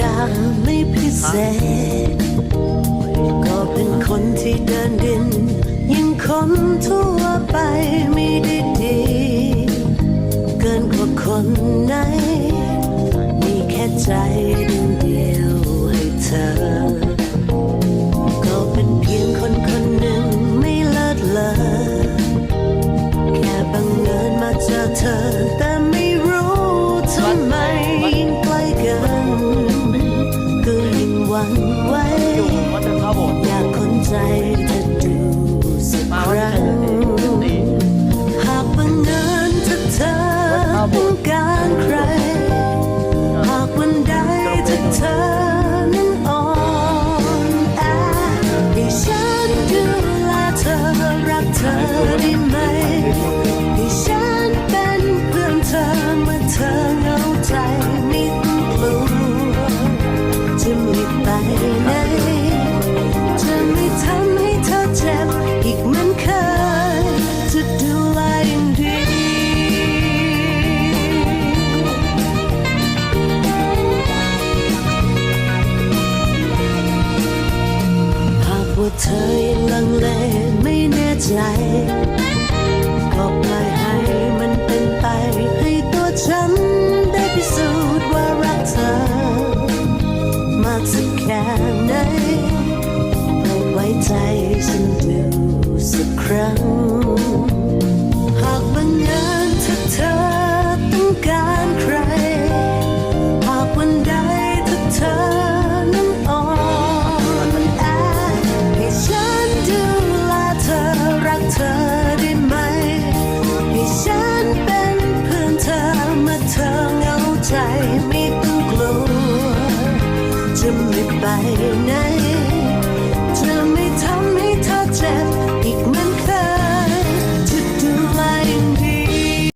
ดาไม่พิเศษ ก็เป็นคนที่เดินดินยิ่งคนทั่วไปไม่ได้ดี เกินกว่าคนไหนมีแค่ใจ งไหวอยู่วัดเดินเข้าโบอยากคนใจเธอดูสักครั้งหากบังเอิญถ้าเธอต้องการใคร หากวันใดถ้าเธอนั้นอ่อนแอให้ฉันดูแลเธอรักเธอได้ไหมให้ฉันเป็นเพื่อนเธอเมื่อเธอ เธอยังลังเลไม่แน่ใจ ก็ปล่อยให้มันเป็นไป ให้ตัวฉันได้พิสูจน์ว่ารักเธอ มากสักแค่ไหนโปรดไว้ใจฉันดูสักครั้ง ไม่ต้องกลัวจะไม่ไปไหน